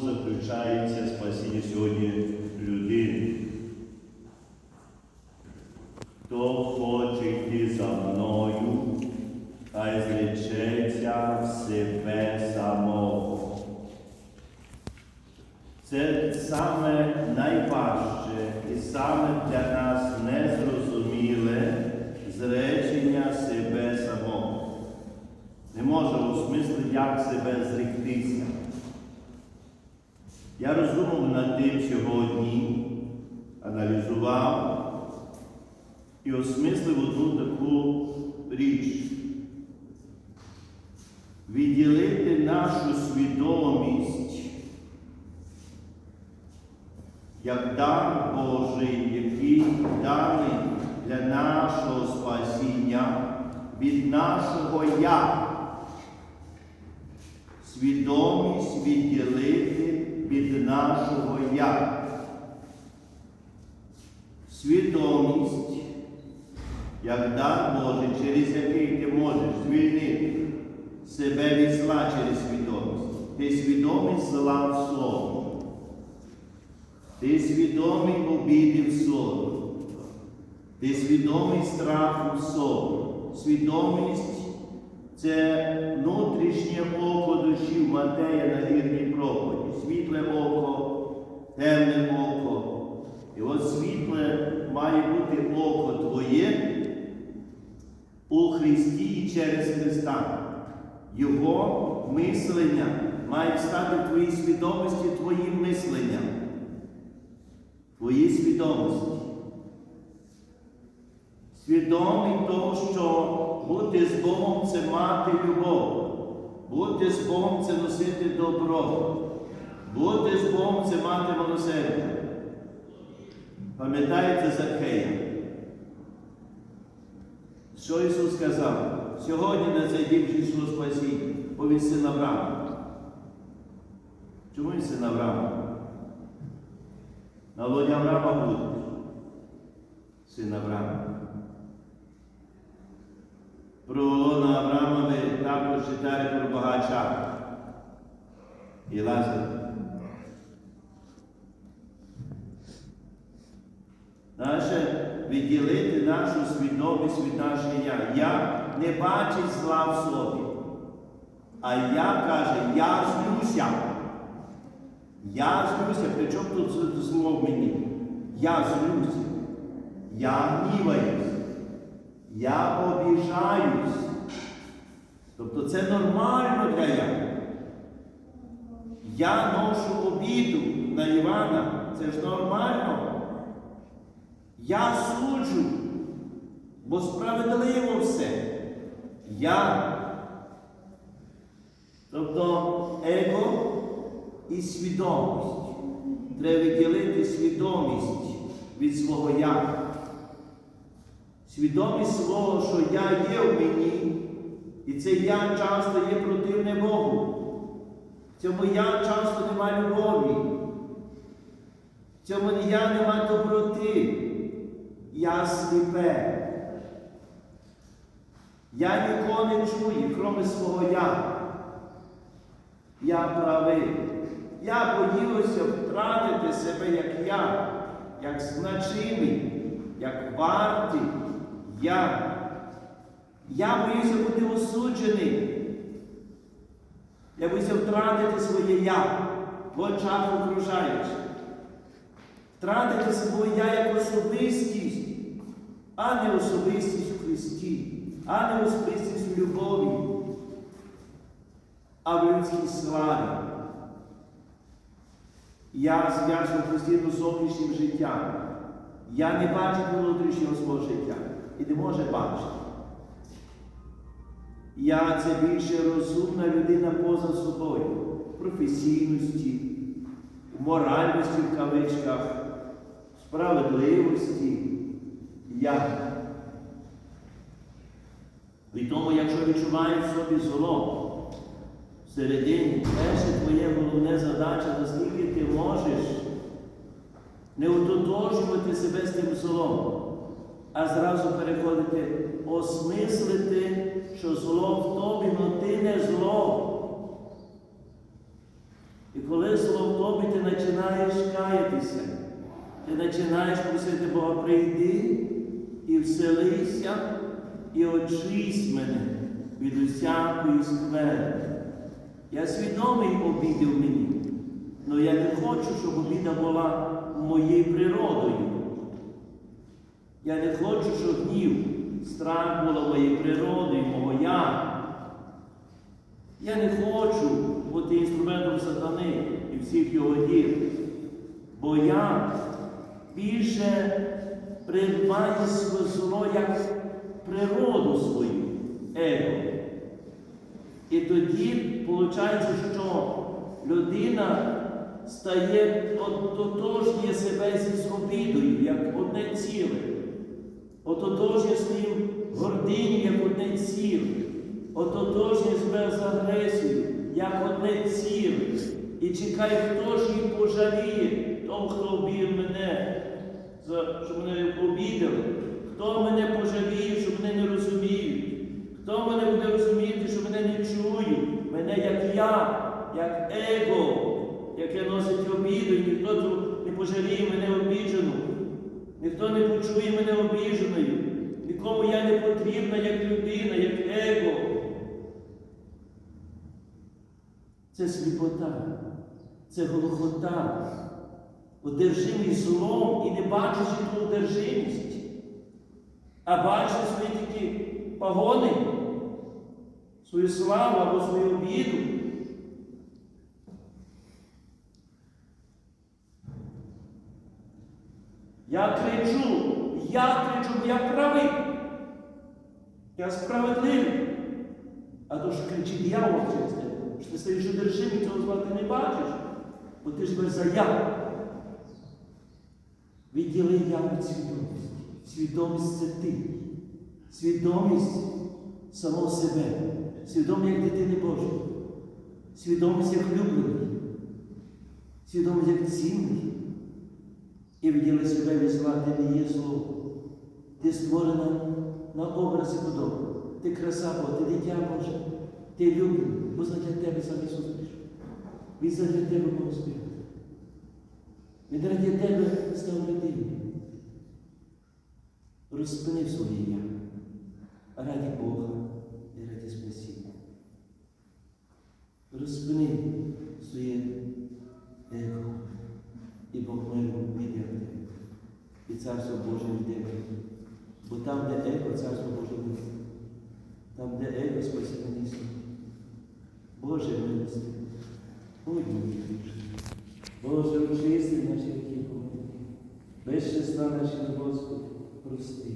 заключається спасіння сьогодні людини. Хто хоче йти за мною, хай зречеться себе самого. Це саме найважче і саме для нас незрозуміле зречення себе самого. Не може осмислити, як себе зректися. Я роздумав над тим сьогодні, аналізував і осмислив одну таку річ. Відділити нашу свідомість як дар Божий, який даний для нашого спасіння від нашого я. Свідомість відділити від нашого я. Свідомість, як дар Божий, через який ти можеш звільнити себе від зла через свідомість. Ти свідомість зла в собі. Ти свідомий обіди в собі. Ти свідомий страху в собі. Свідомість це внутрішнє око душі в Матея на гірній проповіді. Світле око, темне око. І от світле має бути око твоє у Христі і через Христа. Його мислення має стати в твоїй свідомості твоїм мисленням. Твоїй свідомості. Свідомий того, що бути з Богом це мати любов. Бути з Богом це носити добро. Бути з Богом це мати милосердя. Пам'ятаєте Закея? Що Ісус сказав? Сьогодні на цей дім прийшло спасіння, бо він син Авраама. Чому він син Авраама? На лоді Авраама буде. Син Авраама. Про Олона Авраама ви також читаєте про багача. І Лазар. Наше відділити нашу свідомість від нашого я. Я не бачить зла в собі. А я каже, я злюся. Я злюся. При чому тут зло мені? Я злюся. Я гніваюсь. Я обіжаюсь. Тобто це нормально для я. Я ношу обіду на Івана. Це ж нормально. Я суджу, бо справедливо все. Я. Тобто его і свідомість. Треба відділити свідомість від свого я. Свідомість свого, що я є в мені, і це я часто є противне Богу. В цьому я часто нема любові. В цьому я нема доброти. Я сліпе. Я нікого не чую, крім свого я. Я правий. Я боюся втратити себе як я, як значимий, як вартий. Я. Я боюся бути осуджений. Я боюся втратити своє я в очах окружаючих. Втратити своє я як особистість, а не особистість в Христі, а не особистість в любові, а в людській славі. Я зв'язую постійно з зовнішнім життям. Я не бачу внутрішнього свого життя і не може бачити. Я це більше розумна людина поза собою, в професійності, в моральності в кавичках, в справедливості. Я. І тому, якщо відчуваєш в собі зло, всередині, перше твоє головне задача, наскільки ти можеш не ототожувати себе з тим злом, а зразу переходити, осмислити, що зло в тобі, але ти не зло. І коли слово в тобі ти починаєш каятися, ти починаєш просити Бога, прийди і вселися, і очись мене від усякої скверни. Я свідомий обідів мені, але я не хочу, щоб обіда була моєю природою. Я не хочу, щоб гнів, страх було моєю природою, мого я. Я не хочу бути інструментом сатани і всіх його діл. Бо я більше приймаю своє як природу свою, его. І тоді виходить, що людина стає ототожнює себе зі обідою, як одне ціле, ототожнює своїм гординю, як одне ціле, ототожнює себе з агресією, як одне ціле. І чекай, хто ж їм пожаліє, того, хто обів мене, щоб що мене обідали, хто мене пожаліє, що мене не розуміють. Хто мене буде розуміти, що мене не чують, мене як я, як его, яке носить обіду, і ніхто тут не пожаліє мене обіджену, ніхто не почує мене обіженою, нікому я не потрібна як людина, як его. Це сліпота, це голохота, одержимий злом і не бачиш ту одержимість, а бачиш свої тільки погони, свою славу або свою обіду. Я кричу, я кричу, я правий, я справедливий. А то ж кричить дьявол через тебе, що ти стаєш одержимий, цього зла ти не бачиш, бо ти ж за я. Відділи я від свідомості. Свідомість це ти. Свідомість самого себе, свідомість як дитини Божої, свідомість як люблений, свідомість як цінний. І виділи себе від зла, не є зло. Ти створена на образ і подобу. Ти краса Бога, ти дитя Боже, ти люблений, бо задля тебе сам Ісус прийшов. Він задля тебе Бог спів. Він раді тебе став людиною. Розпинив своє я раді Бога і раді спасіння. Розпини своє его, і Бог піде тебе. І Царство Боже йде. Бо там, де его, Царство Боже буде. Там, де его, спасіння місце. Боже милости, Боже милости. Боже, очисти наші гріхи. Без числа наші Господи, прости.